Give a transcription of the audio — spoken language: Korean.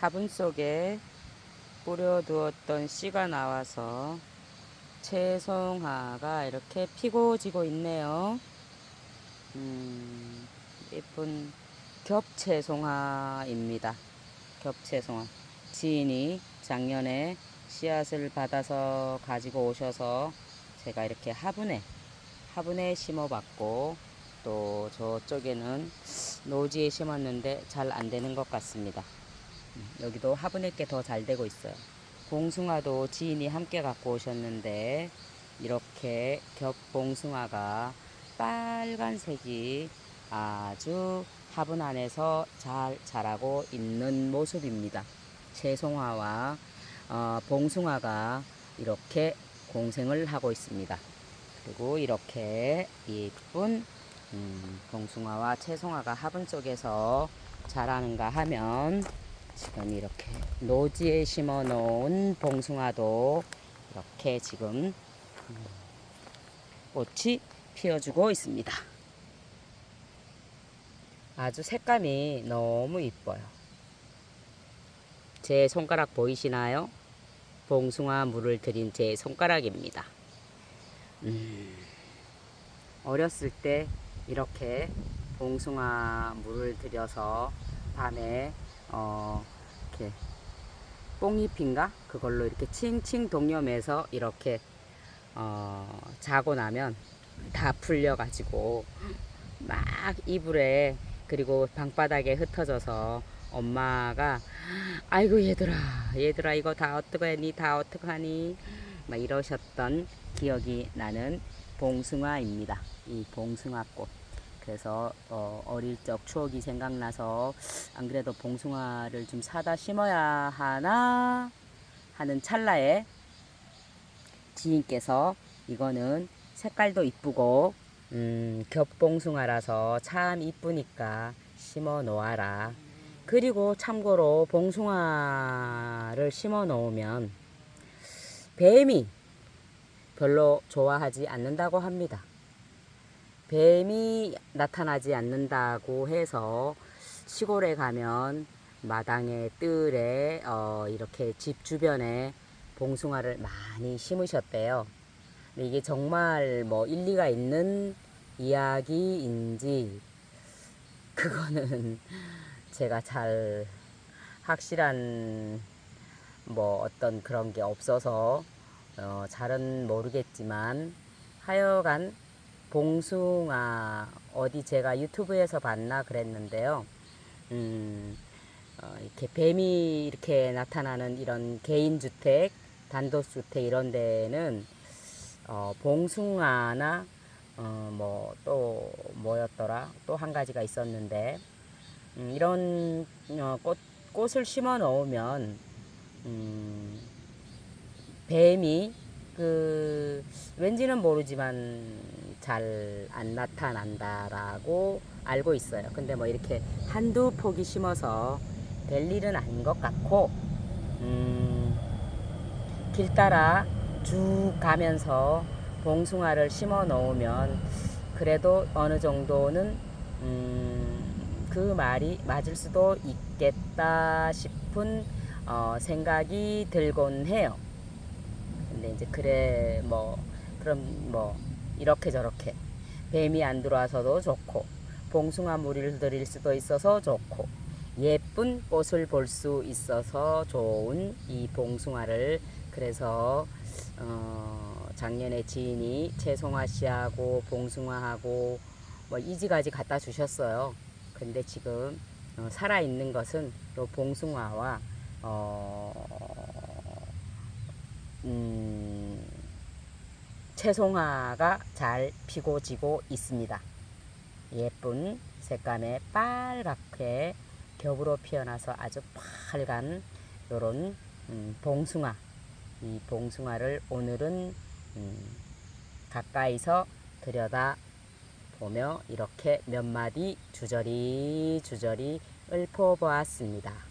화분 속에 뿌려두었던 씨가 나와서 채송화가 이렇게 피고 지고 있네요. 음, 예쁜 겹채송화입니다. 겹채송화. 지인이 작년에 씨앗을 받아서 가지고 오셔서 제가 이렇게 화분에 화분에 심어봤고 또 저쪽에는 노지에 심었는데 잘 안 되는 것 같습니다. 음, 여기도 화분에 게 더 잘 되고 있어요. 봉숭아도 지인이 함께 갖고 오셨는데 이렇게 겹봉숭아가 빨간색이 아주 화분 안에서 잘 자라고 있는 모습입니다. 채송화와 어, 봉숭아가 이렇게 공생을 하고 있습니다. 그리고 이렇게 예쁜 음, 봉숭아와 채송화가 화분 속에서 자라는가 하면 지금 이렇게 노지에 심어 놓은 봉숭아도 이렇게 지금 음, 꽃이 피어주고 있습니다. 아주 색감이 너무 이뻐요. 제 손가락 보이시나요? 봉숭아 물을 들인 제 손가락입니다. 음, 어렸을 때 이렇게 봉숭아 물을 들여서 밤에 어, 이렇게 뽕잎인가? 그걸로 이렇게 칭칭 동여매서 이렇게 어, 자고 나면 다 풀려가지고 막 이불에 그리고 방바닥에 흩어져서 엄마가 아이고 얘들아 얘들아 이거 다 어떡하니 다 어떡하니? 막 이러셨던 기억이 나는 봉숭아입니다. 이 봉숭아꽃 그래서 어, 어릴 적 추억이 생각나서 안 그래도 봉숭아를 좀 사다 심어야 하나 하는 찰나에 지인께서 이거는 색깔도 이쁘고 음, 겹봉숭아라서 참 이쁘니까 심어 놓아라. 그리고 참고로 봉숭아를 심어 놓으면 뱀이 별로 좋아하지 않는다고 합니다. 뱀이 나타나지 않는다고 해서 시골에 가면 마당에 뜰에 어, 이렇게 집 주변에 봉숭아를 많이 심으셨대요. 근데 이게 정말 뭐 일리가 있는 이야기인지 그거는 제가 잘 확실한 뭐 어떤 그런 게 없어서 어, 잘은 모르겠지만 하여간 봉숭아 어디 제가 유튜브에서 봤나 그랬는데요. 음, 어, 이렇게 뱀이 이렇게 나타나는 이런 개인주택, 단독주택 이런 데는 어, 봉숭아나 어, 뭐또 뭐였더라 또 한 가지가 있었는데 음, 이런 어, 꽃 꽃을 심어 놓으면 음, 뱀이 그 왠지는 모르지만 잘 안 나타난다라고 알고 있어요. 근데 뭐 이렇게 한두 포기 심어서 될 일은 아닌 것 같고 음, 길 따라 쭉 가면서 봉숭아를 심어 놓으면 그래도 어느 정도는 음, 그 말이 맞을 수도 있겠다 싶은 어, 생각이 들곤 해요. 근데 이제 그래 뭐 그럼 뭐 이렇게 저렇게 뱀이 안 들어와서도 좋고 봉숭아 물을 들일 수도 있어서 좋고 예쁜 꽃을 볼 수 있어서 좋은 이 봉숭아를 그래서 어 작년에 지인이 채송화 씨하고 봉숭아하고 뭐 이지가지 갖다 주셨어요. 근데 지금 어 살아 있는 것은 요 봉숭아와 어 음, 채송화가 잘 피고 지고 있습니다. 예쁜 색감의 빨갛게 겹으로 피어나서 아주 빨간 요런 음, 봉숭아 이 봉숭아를 오늘은 음, 가까이서 들여다 보며 이렇게 몇 마디 주저리 주저리 읊어보았습니다.